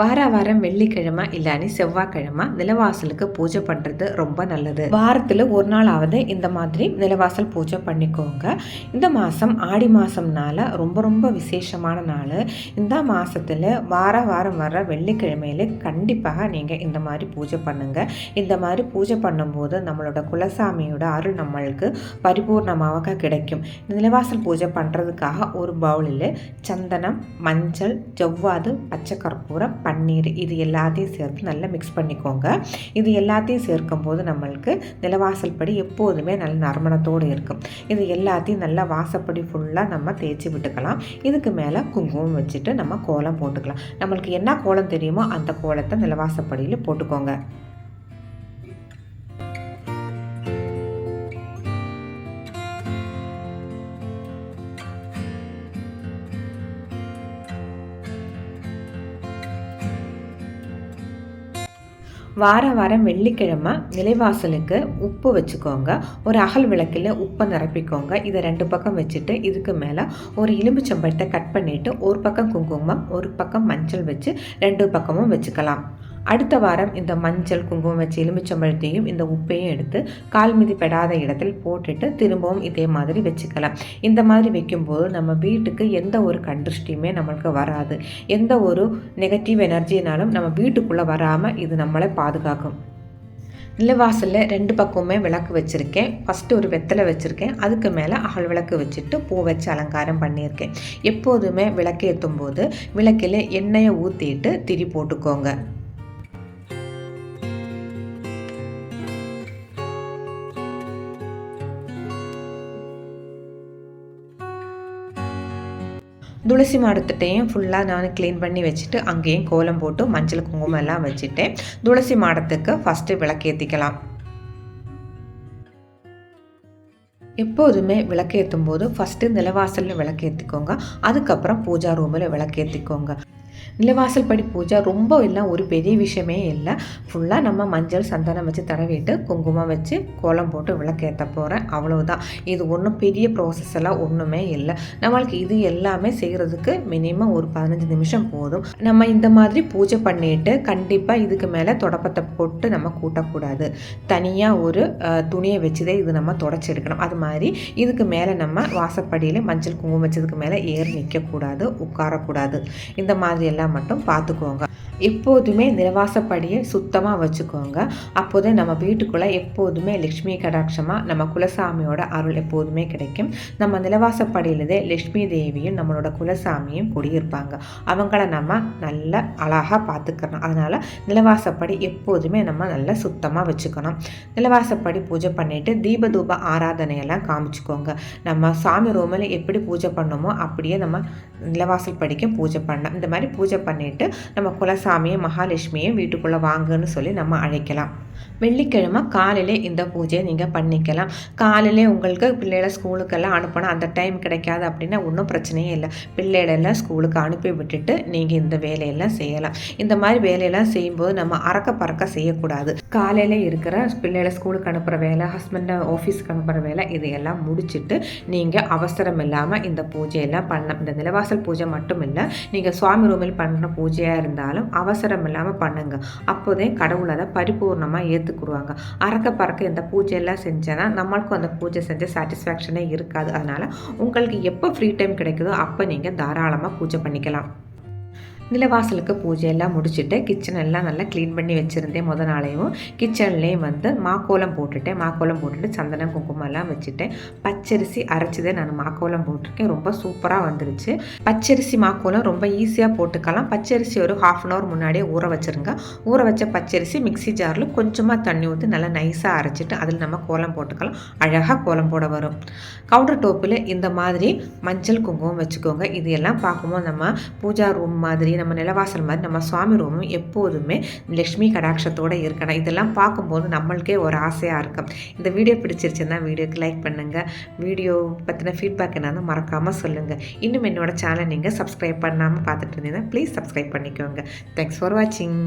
வார வாரம் வெள்ளிக்கிழமை இல்லாட்டி செவ்வாய்க்கிழமை நிலவாசலுக்கு பூஜை பண்ணுறது ரொம்ப நல்லது. வாரத்தில் ஒரு நாளாவது இந்த மாதிரி நிலவாசல் பூஜை பண்ணிக்கோங்க. இந்த மாதம் ஆடி மாதம்னால ரொம்ப ரொம்ப விசேஷமான நாள். இந்த மாதத்தில் வார வாரம் வர வெள்ளிக்கிழமையில கண்டிப்பாக நீங்கள் இந்த மாதிரி பூஜை பண்ணுங்கள் இந்த மாதிரி பூஜை பண்ணும்போது நம்மளோட குலசாமியோட அருள் நம்மளுக்கு பரிபூர்ணமாக கிடைக்கும். இந்த நிலவாசல் பூஜை பண்ணுறதுக்காக ஒரு பவுலில் சந்தனம் மஞ்சள் ஜவ்வாது பச்சை கற்பூரம் பன்னீர் இது எல்லாத்தையும் சேர்த்து நல்லா மிக்ஸ் பண்ணிக்கோங்க. இது எல்லாத்தையும் சேர்க்கும் போது நம்மளுக்கு நிலவாசல் படி எப்போதுமே நல்ல நறுமணத்தோடு இருக்கும். இது எல்லாத்தையும் நல்லா வாசப்படி ஃபுல்லாக நம்ம தேய்ச்சி விட்டுக்கலாம். இதுக்கு மேலே குங்குமம் வச்சுட்டு நம்ம கோலம் போட்டுக்கலாம். நம்மளுக்கு என்ன கோலம் தெரியுமோ அந்த கோலத்தை நிலவாசப்படியில் போட்டுக்கோங்க. வார வாரம் வெள்ளிக்கிழமை நிலைவாசலுக்கு உப்பு வச்சுக்கோங்க. ஒரு அகல் விளக்கில் உப்பை நிரப்பிக்கோங்க. இதை ரெண்டு பக்கம் வச்சுட்டு இதுக்கு மேலே ஒரு எலுமிச்சம்பழத்தை கட் பண்ணிவிட்டு ஒரு பக்கம் குங்குமம் ஒரு பக்கம் மஞ்சள் வச்சு ரெண்டு பக்கமும் வச்சுக்கலாம். அடுத்த வாரம் இந்த மஞ்சள் குங்குமம் வச்சு எலுமிச்சம்பழத்தையும் இந்த உப்பையும் எடுத்து கால் மிதி பெடாத இடத்தில் போட்டுட்டு திரும்பவும் இதே மாதிரி வச்சுக்கலாம். இந்த மாதிரி வைக்கும்போது நம்ம வீட்டுக்கு எந்த ஒரு கண்டிருஷ்டியுமே நம்மளுக்கு வராது. எந்த ஒரு நெகட்டிவ் எனர்ஜினாலும் நம்ம வீட்டுக்குள்ளே வராமல் இது நம்மளை பாதுகாக்கும். நிலவாசலில் ரெண்டு பக்கமுமே விளக்கு வச்சுருக்கேன். ஃபஸ்ட்டு ஒரு வெத்தலை வச்சுருக்கேன். அதுக்கு மேலே அகல் விளக்கு வச்சுட்டு பூ வச்சு அலங்காரம் பண்ணியிருக்கேன். எப்போதுமே விளக்கு ஏற்றும் போது விளக்கில் எண்ணெயை ஊற்றிட்டு திரி போட்டுக்கோங்க. துளசி மாடத்திட்டையும் ஃபுல்லாக நான் க்ளீன் பண்ணி வச்சுட்டு அங்கேயும் கோலம் போட்டு மஞ்சள் குங்குமம் எல்லாம் வச்சுட்டேன். துளசி மாடத்துக்கு ஃபஸ்ட்டு விளக்கேற்றிக்கலாம் எப்போதுமே விளக்கேற்றும் போது ஃபஸ்ட்டு நிலவாசலில் விளக்கேற்றிக்கோங்க அதுக்கப்புறம் பூஜா ரூமில் விளக்கேற்றிக்கோங்க நிலவாசல் படி பூஜை ரொம்ப எல்லாம் ஒரு பெரிய விஷயமே இல்லை. ஃபுல்லாக நம்ம மஞ்சள் சந்தனம் வச்சு தடவிட்டு குங்குமம் வச்சு கோலம் போட்டு விளக்கேற்ற போகிறேன் அவ்வளோதான் இது ஒன்றும் பெரிய ப்ராசஸ் எல்லாம் ஒன்றுமே இல்லை. நம்மளுக்கு இது எல்லாமே செய்கிறதுக்கு மினிமம் ஒரு பதினஞ்சு நிமிஷம் போதும். நம்ம இந்த மாதிரி பூஜை பண்ணிட்டு கண்டிப்பாக இதுக்கு மேலே தொடப்பத்தை போட்டு நம்ம கூட்டக்கூடாது. தனியாக ஒரு துணியை வச்சுதான் இது நம்ம தொடச்சி எடுக்கணும். அது மாதிரி இதுக்கு மேலே நம்ம வாசப்படியில் மஞ்சள் குங்குமம் வச்சதுக்கு மேலே ஏறி நிற்கக்கூடாது உட்காரக்கூடாது. இந்த மாதிரி எல்லாம் மட்டும் பார்த்துக்கோங்க. எப்போதுமே நிலவாசப்படியை சுத்தமாக வச்சுக்கோங்க. அப்போதே நம்ம வீட்டுக்குள்ளே எப்போதுமே லக்ஷ்மி கடாட்சமாக நம்ம குலசாமியோட அருள் எப்போதுமே கிடைக்கும். நம்ம நிலவாசப்படியிலதே லக்ஷ்மி தேவியும் நம்மளோட குலசாமியும் குடியிருப்பாங்க. அவங்கள நம்ம நல்ல அழகாக பார்த்துக்கணும் அதனால் நிலவாசப்படி எப்போதுமே நம்ம நல்லா சுத்தமாக வச்சுக்கணும். நிலவாசப்படி பூஜை பண்ணிவிட்டு தீபதூப ஆராதனையெல்லாம் காமிச்சுக்கோங்க. நம்ம சாமி ரூமில் எப்படி பூஜை பண்ணோமோ அப்படியே நம்ம நிலவாசல் படிக்கும் பூஜை பண்ணோம் இந்த மாதிரி பூஜை பண்ணிவிட்டு நம்ம குலசாமி சாமியை மகாலட்சுமியும் வீட்டுக்குள்ளே வாங்கன்னு சொல்லி நம்ம அழைக்கலாம். வெள்ளிக்கிழமை காலையிலே இந்த பூஜையை நீங்கள் பண்ணிக்கலாம். காலையிலே உங்களுக்கு பிள்ளைகளை ஸ்கூலுக்கெல்லாம் அனுப்பணும். அந்த டைம் கிடைக்காது அப்படின்னா ஒன்றும் பிரச்சனையே இல்லை. பிள்ளைகளெல்லாம் ஸ்கூலுக்கு அனுப்பி விட்டுட்டு நீங்கள் இந்த வேலையெல்லாம் செய்யலாம். இந்த மாதிரி வேலையெல்லாம் செய்யும்போது நம்ம அறக்க பறக்க செய்யக்கூடாது. காலையில் இருக்கிற பிள்ளைகளை ஸ்கூலுக்கு அனுப்புகிற வேலை ஹஸ்பண்டை ஆஃபீஸுக்கு அனுப்புகிற வேலை இதையெல்லாம் முடிச்சுட்டு நீங்கள் அவசரம் இல்லாமல் இந்த பூஜையெல்லாம் பண்ண இந்த நிலவாசல் பூஜை மட்டும் இல்லை நீங்கள் சுவாமி ரூமில் பண்ணுற பூஜையாக இருந்தாலும் அவசரம் இல்லாமல் பண்ணுங்கள் அப்போதே கடவுள் அதை பரிபூர்ணமாக ஏற்றுக்குருவாங்க அறக்க பறக்க இந்த பூஜையெல்லாம் செஞ்சேன்னா நம்மளுக்கும் அந்த பூஜை செஞ்ச சாட்டிஸ்ஃபேக்ஷனே இருக்காது. அதனால் உங்களுக்கு எப்போ ஃப்ரீ டைம் கிடைக்குதோ அப்போ நீங்கள் தாராளமாக பூஜை பண்ணிக்கலாம். நிலவாசலுக்கு பூஜையெல்லாம் முடிச்சுட்டு கிச்சன் எல்லாம் நல்லா க்ளீன் பண்ணி வச்சுருந்தேன் முத நாளையும். கிச்சன்லேயும் வந்து மாக்கோலம் போட்டுட்டேன். மாக்கோலம் போட்டுட்டு சந்தனம் குங்குமம் எல்லாம் வச்சுட்டேன். பச்சரிசி அரைச்சிதே நான் மாக்கோலம் போட்டிருக்கேன். ரொம்ப சூப்பராக வந்துருச்சு. பச்சரிசி மாக்கோலம் ரொம்ப ஈஸியாக போட்டுக்கலாம். பச்சரிசி ஒரு ஹாஃப் அன் ஹவர் முன்னாடியே ஊற வச்சுருங்க. ஊற வச்ச பச்சரிசி மிக்சி ஜாரில் கொஞ்சமாக தண்ணி ஊற்றி நல்லா நைஸாக அரைச்சிட்டு அதில் நம்ம கோலம் போட்டுக்கலாம். அழகாக கோலம் போட வரும். கவுண்டர் டோப்பில் இந்த மாதிரி மஞ்சள் குங்குமம் வச்சுக்கோங்க. இது எல்லாம் பார்க்கும்போது நம்ம பூஜா ரூம் மாதிரி நம்ம நிலவாசல் மாதிரி நம்ம சுவாமி ரூமும் எப்போதுமே லக்ஷ்மி கடாட்சத்தோடு இருக்கணும். இதெல்லாம் பார்க்கும்போது நம்மளுக்கே ஒரு ஆசையாக இருக்கும். இந்த வீடியோ பிடிச்சிருச்சுன்னா வீடியோக்கு லைக் பண்ணுங்கள் வீடியோ பற்றின ஃபீட்பேக் என்னன்னு மறக்காமல் சொல்லுங்கள் இன்னும் என்னோடய சேனல் நீங்கள் சப்ஸ்கிரைப் பண்ணாமல் பார்த்துட்டு இருந்தீங்கன்னா ப்ளீஸ் சப்ஸ்கிரைப் பண்ணிக்கோங்க. தேங்க்ஸ் ஃபார் வாட்சிங்